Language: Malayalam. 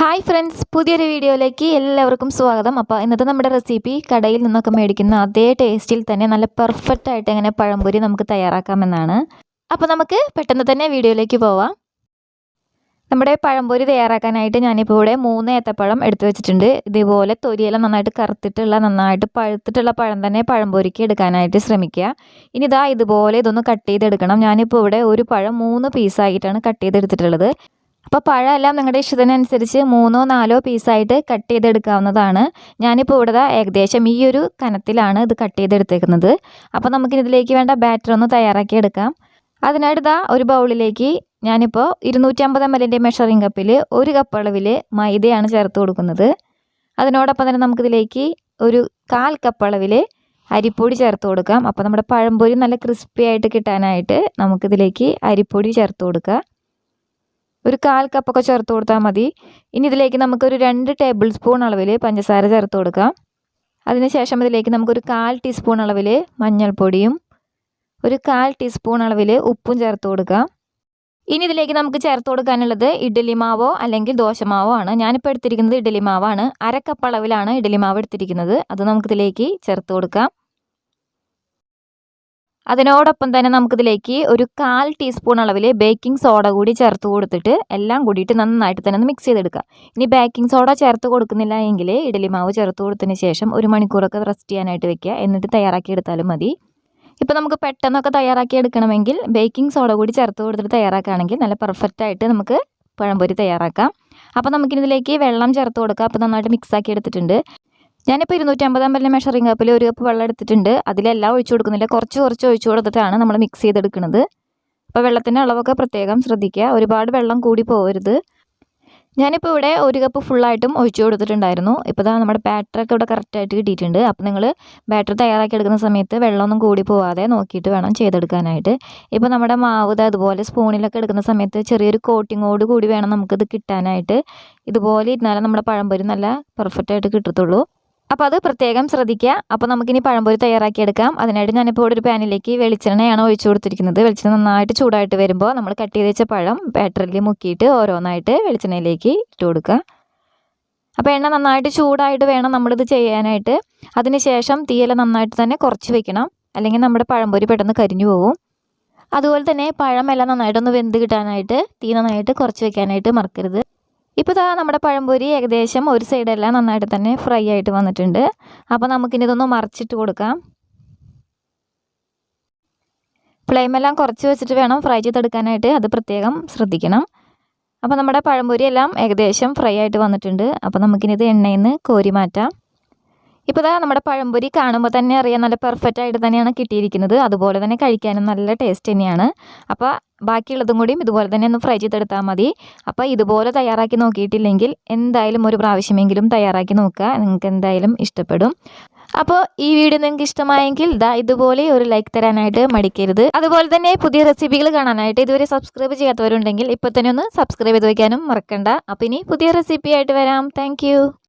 ഹായ് ഫ്രണ്ട്സ് പുതിയൊരു വീഡിയോയിലേക്ക് എല്ലാവർക്കും സ്വാഗതം. അപ്പോൾ ഇന്നത്തെ നമ്മുടെ റെസിപ്പി കടയിൽ നിന്നൊക്കെ മേടിക്കുന്ന അതേ ടേസ്റ്റിൽ തന്നെ നല്ല പെർഫെക്റ്റ് ആയിട്ട് എങ്ങനെ പഴംപൊരി നമുക്ക് തയ്യാറാക്കാമെന്നാണ്. അപ്പോൾ നമുക്ക് പെട്ടെന്ന് തന്നെ വീഡിയോയിലേക്ക് പോവാം. നമ്മുടെ പഴംപൊരി തയ്യാറാക്കാനായിട്ട് ഞാനിപ്പോൾ ഇവിടെ മൂന്ന് ഏത്തപ്പഴം എടുത്തു വെച്ചിട്ടുണ്ട്. ഇതുപോലെ തൊലിയെല്ലാം നന്നായിട്ട് കറുത്തിട്ടുള്ള നന്നായിട്ട് പഴുത്തിട്ടുള്ള പഴം തന്നെ പഴംപൊരിക്ക് എടുക്കാനായിട്ട് ശ്രമിക്കുക. ഇനി ഇതാ ഇതുപോലെ ഇതൊന്ന് കട്ട് ചെയ്തെടുക്കണം. ഞാനിപ്പോൾ ഇവിടെ ഒരു പഴം മൂന്ന് പീസായിട്ടാണ് കട്ട് ചെയ്തെടുത്തിട്ടുള്ളത്. അപ്പോൾ പഴമെല്ലാം നിങ്ങളുടെ ഇഷ്ടത്തിനനുസരിച്ച് മൂന്നോ നാലോ പീസായിട്ട് കട്ട് ചെയ്തെടുക്കാവുന്നതാണ്. ഞാനിപ്പോൾ ഇവിടെ ഏകദേശം ഈ ഒരു കനത്തിലാണ് ഇത് കട്ട് ചെയ്തെടുത്തേക്കുന്നത്. അപ്പോൾ നമുക്കിതിലേക്ക് വേണ്ട ബാറ്റർ ഒന്ന് തയ്യാറാക്കി എടുക്കാം. അതിനായിട്ട് ഇതാ ഒരു ബൗളിലേക്ക് ഞാനിപ്പോൾ ഇരുന്നൂറ്റമ്പത് എം എല്ലിന്റെ മെഷറിംഗ് കപ്പിൽ ഒരു കപ്പ് അളവിൽ മൈദയാണ് ചേർത്ത് കൊടുക്കുന്നത്. അതിനോടൊപ്പം തന്നെ നമുക്കിതിലേക്ക് ഒരു കാൽ കപ്പ് അളവിൽ അരിപ്പൊടി ചേർത്ത് കൊടുക്കാം. അപ്പോൾ നമ്മുടെ പഴംപൊരി നല്ല ക്രിസ്പി ആയിട്ട് കിട്ടാനായിട്ട് നമുക്കിതിലേക്ക് അരിപ്പൊടി ചേർത്ത് കൊടുക്കുക ഒരു കാൽ കപ്പൊക്കെ ചേർത്ത് കൊടുത്താൽ മതി. ഇനി ഇതിലേക്ക് നമുക്കൊരു രണ്ട് ടേബിൾ സ്പൂൺ അളവിൽ പഞ്ചസാര ചേർത്ത് കൊടുക്കാം. അതിനുശേഷം ഇതിലേക്ക് നമുക്കൊരു കാൽ ടീസ്പൂൺ അളവിൽ മഞ്ഞൾപ്പൊടിയും ഒരു കാൽ ടീസ്പൂൺ അളവിൽ ഉപ്പും ചേർത്ത് കൊടുക്കാം. ഇനി ഇതിലേക്ക് നമുക്ക് ചേർത്ത് കൊടുക്കാനുള്ളത് ഇഡ്ഡലി മാവോ അല്ലെങ്കിൽ ദോശമാവോ ആണ്. ഞാനിപ്പോൾ എടുത്തിരിക്കുന്നത് ഇഡ്ഡലി മാവാണ്. അരക്കപ്പ് അളവിലാണ് ഇഡ്ഡലി മാവ് എടുത്തിരിക്കുന്നത്. അത് നമുക്കിതിലേക്ക് ചേർത്ത് കൊടുക്കാം. അതിനോടൊപ്പം തന്നെ നമുക്കിതിലേക്ക് ഒരു കാൽ ടീസ്പൂൺ അളവിൽ ബേക്കിംഗ് സോഡ കൂടി ചേർത്ത് കൊടുത്തിട്ട് എല്ലാം കൂടിയിട്ട് നന്നായിട്ട് തന്നെ ഒന്ന് മിക്സ് ചെയ്തെടുക്കുക. ഇനി ബേക്കിംഗ് സോഡ ചേർത്ത് കൊടുക്കുന്നില്ല എങ്കിൽ ഇഡലി മാവ് ചേർത്ത് കൊടുത്തതിന് ശേഷം ഒരു മണിക്കൂറൊക്കെ റെസ്റ്റ് ചെയ്യാനായിട്ട് വെക്കുക. എന്നിട്ട് തയ്യാറാക്കി എടുത്താലും മതി. ഇപ്പോൾ നമുക്ക് പെട്ടെന്നൊക്കെ തയ്യാറാക്കി എടുക്കണമെങ്കിൽ ബേക്കിംഗ് സോഡ കൂടി ചേർത്ത് കൊടുത്തിട്ട് തയ്യാറാക്കുകയാണെങ്കിൽ നല്ല പെർഫെക്റ്റ് ആയിട്ട് നമുക്ക് പഴംപൊരി തയ്യാറാക്കാം. അപ്പോൾ നമുക്കിതിലേക്ക് വെള്ളം ചേർത്ത് കൊടുക്കുക. അപ്പോൾ നന്നായിട്ട് മിക്സ് ആക്കി എടുത്തിട്ടുണ്ട്. ഞാനിപ്പോൾ ഇരുന്നൂറ്റമ്പത് എം എൽ മെഷറിംഗ് കപ്പിൽ ഒരു കപ്പ് വെള്ളം എടുത്തിട്ടുണ്ട്. അതിലെല്ലാം ഒഴിച്ചു കൊടുക്കുന്നില്ല. കുറച്ച് കുറച്ച് ഒഴിച്ചു കൊടുത്തിട്ടാണ് നമ്മൾ മിക്സ് ചെയ്തെടുക്കുന്നത്. അപ്പോൾ വെള്ളത്തിന്റെ അളവൊക്കെ പ്രത്യേകം ശ്രദ്ധിക്കുക. ഒരുപാട് വെള്ളം കൂടി പോകരുത് ഞാനിപ്പോൾ ഇവിടെ ഒരു കപ്പ് ഫുള്ളായിട്ടും ഒഴിച്ചു കൊടുത്തിട്ടുണ്ടായിരുന്നു. ഇപ്പോൾ ഇതാ നമ്മുടെ ബാറ്ററൊക്കെ ഇവിടെ കറക്റ്റായിട്ട് കിട്ടിയിട്ടുണ്ട്. അപ്പോൾ നിങ്ങൾ ബാറ്റർ തയ്യാറാക്കി എടുക്കുന്ന സമയത്ത് വെള്ളമൊന്നും കൂടി പോവാതെ നോക്കിയിട്ട് വേണം ചെയ്തെടുക്കാനായിട്ട്. ഇപ്പോൾ നമ്മുടെ മാവ് അതുപോലെ സ്പൂണിലൊക്കെ എടുക്കുന്ന സമയത്ത് ചെറിയൊരു കോട്ടിങ്ങോട് കൂടി വേണം നമുക്കിത് കിട്ടാനായിട്ട്. ഇതുപോലെ ഇരുന്നാലേ നമ്മുടെ പഴംപൊരി നല്ല പെർഫെക്റ്റായിട്ട് കിട്ടത്തുള്ളൂ. അപ്പോൾ അത് പ്രത്യേകം ശ്രദ്ധിക്കുക. അപ്പോൾ നമുക്കിനി പഴംപൊരി തയ്യാറാക്കിയെടുക്കാം അതിനായിട്ട് ഞാനിപ്പോൾ ഇവിടെ ഒരു പാനിലേക്ക് വെളിച്ചെണ്ണയാണ് ഒഴിച്ചു കൊടുത്തിരിക്കുന്നത്. വെളിച്ചെണ്ണ നന്നായിട്ട് ചൂടായിട്ട് വരുമ്പോൾ നമ്മൾ കട്ട് ചെയ്ത് വെച്ച പഴം ബാറ്ററിൽ മുക്കിയിട്ട് ഓരോന്നായിട്ട് വെളിച്ചെണ്ണയിലേക്ക് ഇട്ട് കൊടുക്കുക. അപ്പോൾ എണ്ണ നന്നായിട്ട് ചൂടായിട്ട് വേണം നമ്മളിത് ചെയ്യാനായിട്ട്. അതിനുശേഷം തീയല നന്നായിട്ട് തന്നെ കുറച്ച് വെക്കണം. അല്ലെങ്കിൽ നമ്മുടെ പഴംപൊരി പെട്ടെന്ന് കരിഞ്ഞു പോകും അതുപോലെ തന്നെ പഴമെല്ലാം നന്നായിട്ടൊന്ന് വെന്ത് കിട്ടാനായിട്ട് തീ നന്നായിട്ട് കുറച്ച് വെക്കാനായിട്ട് മറക്കരുത്. ഇപ്പോൾ ഇതാ നമ്മുടെ പഴംപൊരി ഏകദേശം ഒരു സൈഡെല്ലാം നന്നായിട്ട് തന്നെ ഫ്രൈ ആയിട്ട് വന്നിട്ടുണ്ട്. അപ്പോൾ നമുക്കിനി ഇതൊന്ന് മറിച്ചിട്ട് കൊടുക്കാം. ഫ്ലെയിമെല്ലാം കുറച്ച് വെച്ചിട്ട് വേണം ഫ്രൈ ചെയ്തെടുക്കാനായിട്ട്. അത് പ്രത്യേകം ശ്രദ്ധിക്കണം. അപ്പോൾ നമ്മുടെ പഴംപൊരി എല്ലാം ഏകദേശം ഫ്രൈ ആയിട്ട് വന്നിട്ടുണ്ട്. അപ്പോൾ നമുക്കിനി ഇത് എണ്ണയിൽ നിന്ന് കോരി മാറ്റാം. ഇപ്പോൾ ഇതാ നമ്മുടെ പഴംപൊരി കാണുമ്പോൾ തന്നെ അറിയാം നല്ല പെർഫെക്റ്റ് ആയിട്ട് തന്നെയാണ് കിട്ടിയിരിക്കുന്നത്. അതുപോലെ തന്നെ കഴിക്കാനും നല്ല ടേസ്റ്റ് തന്നെയാണ്. അപ്പോൾ ബാക്കിയുള്ളതും കൂടിയും ഇതുപോലെ തന്നെ ഒന്ന് ഫ്രൈ ചെയ്തെടുത്താൽ മതി. അപ്പോൾ ഇതുപോലെ തയ്യാറാക്കി നോക്കിയിട്ടില്ലെങ്കിൽ എന്തായാലും ഒരു പ്രാവശ്യമെങ്കിലും തയ്യാറാക്കി നോക്കുക. നിങ്ങൾക്ക് എന്തായാലും ഇഷ്ടപ്പെടും. അപ്പോൾ ഈ വീഡിയോ നിങ്ങൾക്ക് ഇഷ്ടമായെങ്കിൽ ദാ ഇതുപോലെ ഒരു ലൈക്ക് തരാനായിട്ട് മടിക്കരുത്. അതുപോലെ തന്നെ പുതിയ റെസിപ്പികൾ കാണാനായിട്ട് ഇതുവരെ സബ്സ്ക്രൈബ് ചെയ്യാത്തവരുണ്ടെങ്കിൽ ഇപ്പോൾ തന്നെ ഒന്ന് സബ്സ്ക്രൈബ് ചെയ്ത് വയ്ക്കാനും മറക്കണ്ട. അപ്പോൾ ഇനി പുതിയ റെസിപ്പി ആയിട്ട് വരാം. താങ്ക്